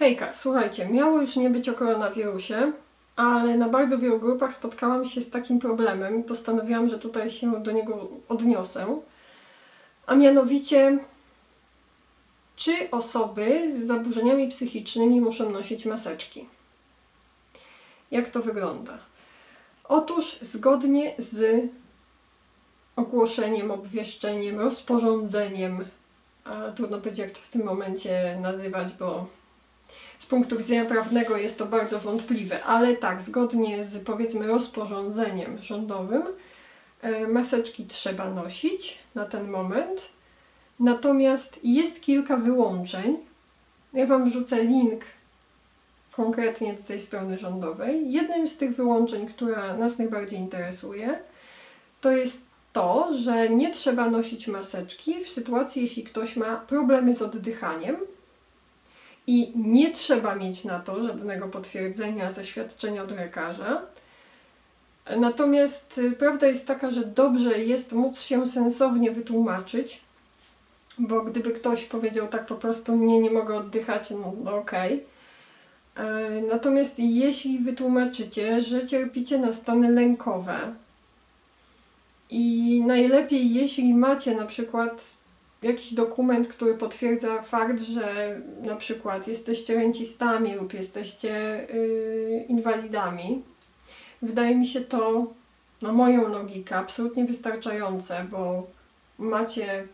Hejka, słuchajcie, miało już nie być o koronawirusie, ale na bardzo wielu grupach spotkałam się z takim problemem i postanowiłam, że tutaj się do niego odniosę. A mianowicie, czy osoby z zaburzeniami psychicznymi muszą nosić maseczki? Jak to wygląda? Otóż zgodnie z ogłoszeniem, obwieszczeniem, rozporządzeniem, a trudno powiedzieć jak to w tym momencie nazywać, bo z punktu widzenia prawnego jest to bardzo wątpliwe, ale tak, zgodnie z powiedzmy rozporządzeniem rządowym, e, maseczki trzeba nosić na ten moment. Natomiast jest kilka wyłączeń. Ja Wam wrzucę link konkretnie do tej strony rządowej. Jednym z tych wyłączeń, która nas najbardziej interesuje, to jest to, że nie trzeba nosić maseczki w sytuacji, jeśli ktoś ma problemy z oddychaniem i nie trzeba mieć na to żadnego potwierdzenia, zaświadczenia od lekarza. Natomiast y, prawda jest taka, że dobrze jest móc się sensownie wytłumaczyć, bo gdyby ktoś powiedział tak po prostu, nie, nie mogę oddychać, no, no okej. E, Natomiast jeśli wytłumaczycie, że cierpicie na stany lękowe i najlepiej, jeśli macie na przykład jakiś dokument, który potwierdza fakt, że na przykład jesteście rencistami lub jesteście yy, inwalidami, wydaje mi się to na moją logikę absolutnie wystarczające, bo macie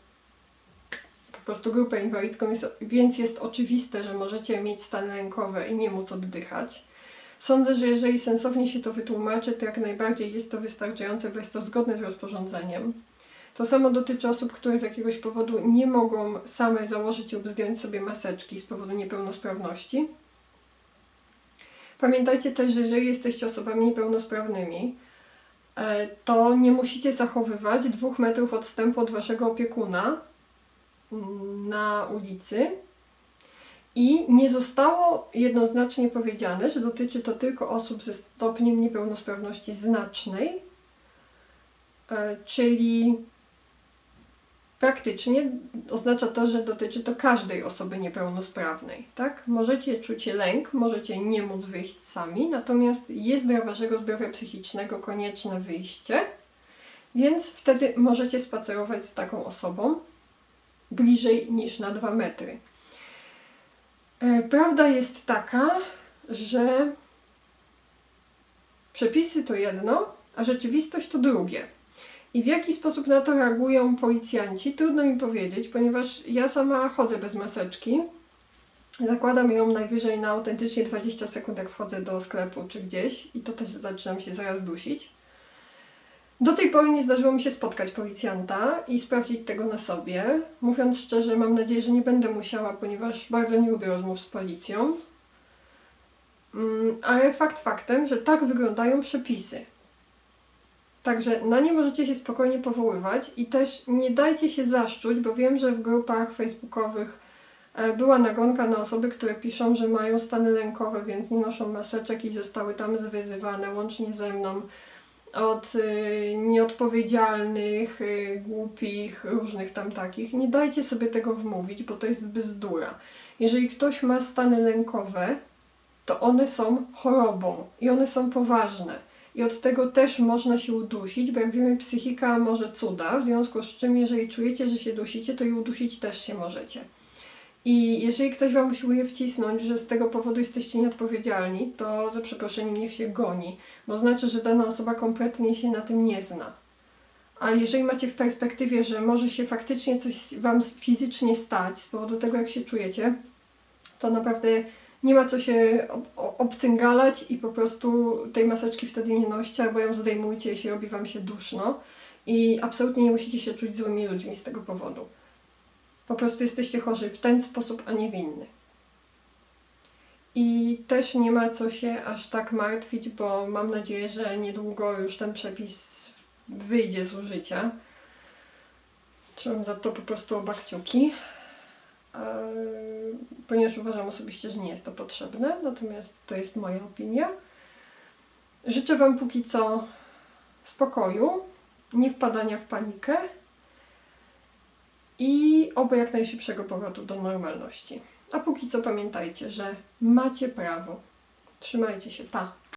po prostu grupę inwalidzką, więc jest oczywiste, że możecie mieć stany lękowe i nie móc oddychać. Sądzę, że jeżeli sensownie się to wytłumaczy, to jak najbardziej jest to wystarczające, bo jest to zgodne z rozporządzeniem. To samo dotyczy osób, które z jakiegoś powodu nie mogą same założyć lub zdjąć sobie maseczki z powodu niepełnosprawności. Pamiętajcie też, że jeżeli jesteście osobami niepełnosprawnymi, e, to nie musicie zachowywać dwóch metrów odstępu od waszego opiekuna mm, na ulicy. I nie zostało jednoznacznie powiedziane, że dotyczy to tylko osób ze stopniem niepełnosprawności znacznej, e, czyli praktycznie oznacza to, że dotyczy to każdej osoby niepełnosprawnej, tak? Możecie czuć lęk, możecie nie móc wyjść sami, natomiast jest dla waszego zdrowia psychicznego konieczne wyjście, więc wtedy możecie spacerować z taką osobą bliżej niż na 2 metry. E, Prawda jest taka, że przepisy to jedno, a rzeczywistość to drugie. I w jaki sposób na to reagują policjanci, trudno mi powiedzieć, ponieważ ja sama chodzę bez maseczki. Zakładam ją najwyżej na autentycznie 20 sekund, jak wchodzę do sklepu czy gdzieś, i to też zaczynam się zaraz dusić. Do tej pory nie zdarzyło mi się spotkać policjanta i sprawdzić tego na sobie. Mówiąc szczerze, mam nadzieję, że nie będę musiała, ponieważ bardzo nie lubię rozmów z policją. Mm, Ale fakt faktem, że tak wyglądają przepisy. Także na nie możecie się spokojnie powoływać i też nie dajcie się zaszczuć, bo wiem, że w grupach facebookowych e, była nagonka na osoby, które piszą, że mają stany lękowe, więc nie noszą maseczek i zostały tam zwyzywane łącznie ze mną od y, nieodpowiedzialnych, y, głupich, różnych tam takich. Nie dajcie sobie tego wmówić, bo to jest bzdura. Jeżeli ktoś ma stany lękowe, to one są chorobą i one są poważne. I od tego też można się udusić, bo jak wiemy, psychika może cuda, w związku z czym, jeżeli czujecie, że się dusicie, to i udusić też się możecie. I jeżeli ktoś Wam usiłuje wcisnąć, że z tego powodu jesteście nieodpowiedzialni, to za przeproszeniem niech się goni, bo znaczy, że dana osoba kompletnie się na tym nie zna. A jeżeli macie w perspektywie, że może się faktycznie coś Wam fizycznie stać z powodu tego, jak się czujecie, to naprawdę nie ma co się obcyngalać i po prostu tej maseczki wtedy nie noście, albo ją zdejmujcie, jeśli robi Wam się duszno. I absolutnie nie musicie się czuć złymi ludźmi z tego powodu. Po prostu jesteście chorzy w ten sposób, a nie w inny. I też nie ma co się aż tak martwić, bo mam nadzieję, że niedługo już ten przepis wyjdzie z użycia. Trzymam za to po prostu oba kciuki, ponieważ uważam osobiście, że nie jest to potrzebne, natomiast to jest moja opinia. Życzę Wam póki co spokoju, nie wpadania w panikę i oby jak najszybszego powrotu do normalności. A póki co pamiętajcie, że macie prawo. Trzymajcie się, pa!